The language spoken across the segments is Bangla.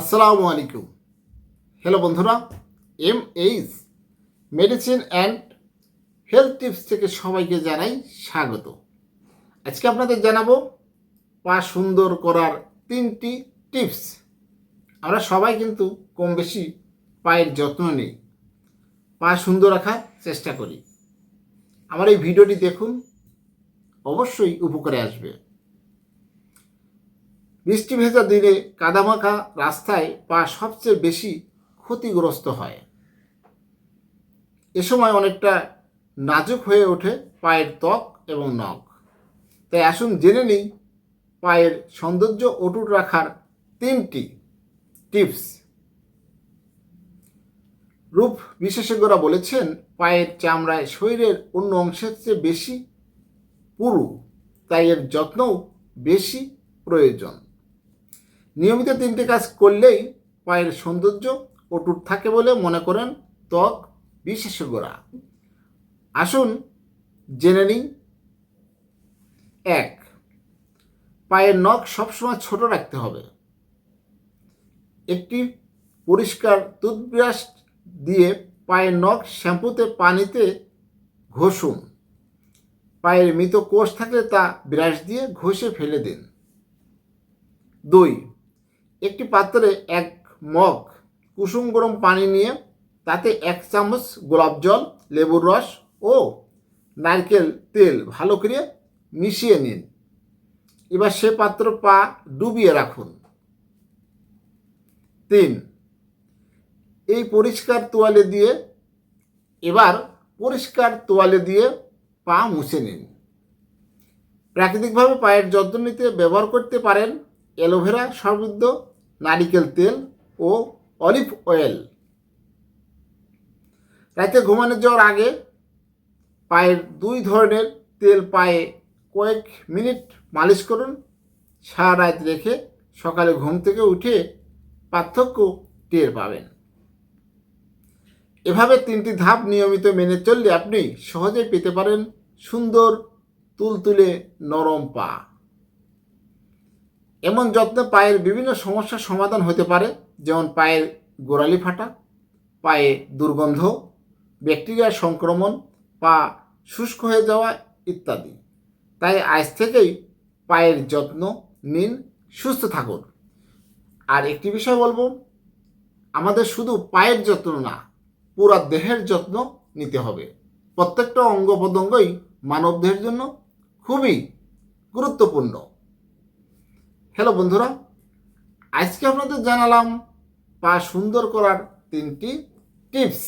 আসসালামু আলাইকুম। হ্যালো বন্ধুরা M H medicine and health tips থেকে সবাইকে জানাই স্বাগত। আজকে আপনাদের জানাব পা সুন্দর করার তিনটি টিপস আমরা সবাই কিন্তু কম বেশি পায়ের যত্ন নিই। পা সুন্দর রাখার চেষ্টা করি। আমার এই ভিডিওটি দেখুন, অবশ্যই উপকারে আসবে। বৃষ্টি ভেজা দিনে কাদামাখা রাস্তায় পা সবচেয়ে বেশি ক্ষতিগ্রস্ত হয়। এ সময় অনেকটা নাজুক হয়ে ওঠে পায়ের ত্বক এবং নখ। তাই আসুন জেনে নিই পায়ের সৌন্দর্য অটুট রাখার তিনটি টিপস। রূপ বিশেষজ্ঞরা বলেছেন, পায়ের চামড়ায় শরীরের অন্য অংশের চেয়ে বেশি পুরু, তাই এর যত্নও বেশি প্রয়োজন। নিয়মিত তিনটে কাজ করলেই পায়ের সৌন্দর্য অটুট থাকে বলে মনে করেন ত্বক বিশেষজ্ঞরা। আসুন জেনে নিই। এক, পায়ের নখ সবসময় ছোট রাখতে হবে। একটি পরিষ্কার টুথব্রাশ দিয়ে পায়ের নখ শ্যাম্পুতে পানিতে ঘষুন। পায়ের মৃত কোষ থাকলে তা ব্রাশ দিয়ে ঘষে ফেলে দিন। দুই একটি পাত্রে এক মগ কুসুম গরম পানি নিয়ে তাতে এক চামচ গোলাপ জল, লেবুর রস ও নারকেল তেল ভালো করে মিশিয়ে নিন। এবার সে পাত্র পা ডুবিয়ে রাখুন। তিন, এই পরিষ্কার তোয়ালে দিয়ে এবার পরিষ্কার তোয়ালে দিয়ে পা মুছে নিন। প্রাকৃতিকভাবে পায়ের যত্ন নিতে ব্যবহার করতে পারেন অ্যালোভেরা সমৃদ্ধ, নারিকেল তেল ও অলিভ অয়েল। রাতে ঘুমানো যাওয়ার আগে পায়ের দুই ধরনের তেল পায়ে কয়েক মিনিট মালিশ করুন। সারা রাত রেখে সকালে ঘুম থেকে উঠে পার্থক্য টের পাবেন। এভাবে তিনটি ধাপ নিয়মিত মেনে চললে আপনি সহজেই পেতে পারেন সুন্দর, তুলতুলে নরম পা। এমন যত্নে পায়ের বিভিন্ন সমস্যার সমাধান হতে পারে, যেমন পায়ের গোড়ালি ফাটা, পায়ে দুর্গন্ধ, ব্যাকটেরিয়ার সংক্রমণ পা শুষ্ক হয়ে যাওয়া ইত্যাদি। তাই আজ থেকেই পায়ের যত্ন নিন, সুস্থ থাকুন। আর একটি বিষয় বলব, আমাদের শুধু পায়ের যত্ন না, পুরা দেহের যত্ন নিতে হবে। প্রত্যেকটা অঙ্গ প্রত্যঙ্গই মানবদেহের জন্য খুবই গুরুত্বপূর্ণ। হ্যালো বন্ধুরা, আজকে আপনাদের জানালাম পা সুন্দর করার তিনটি টিপস।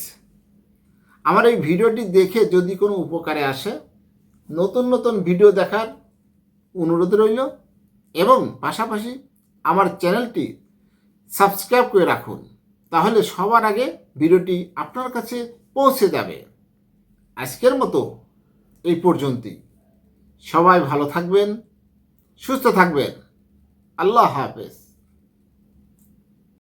আমার এই ভিডিওটি দেখে যদি কোনো উপকারে আসে, নতুন নতুন ভিডিও দেখার অনুরোধ রইল এবং পাশাপাশি আমার চ্যানেলটি সাবস্ক্রাইব করে রাখুন, তাহলে সবার আগে ভিডিওটি আপনার কাছে পৌঁছে যাবে। আজকের মতো এই পর্যন্তই। সবাই ভালো থাকবেন, সুস্থ থাকবেন। আল্লাহ হাফেজ।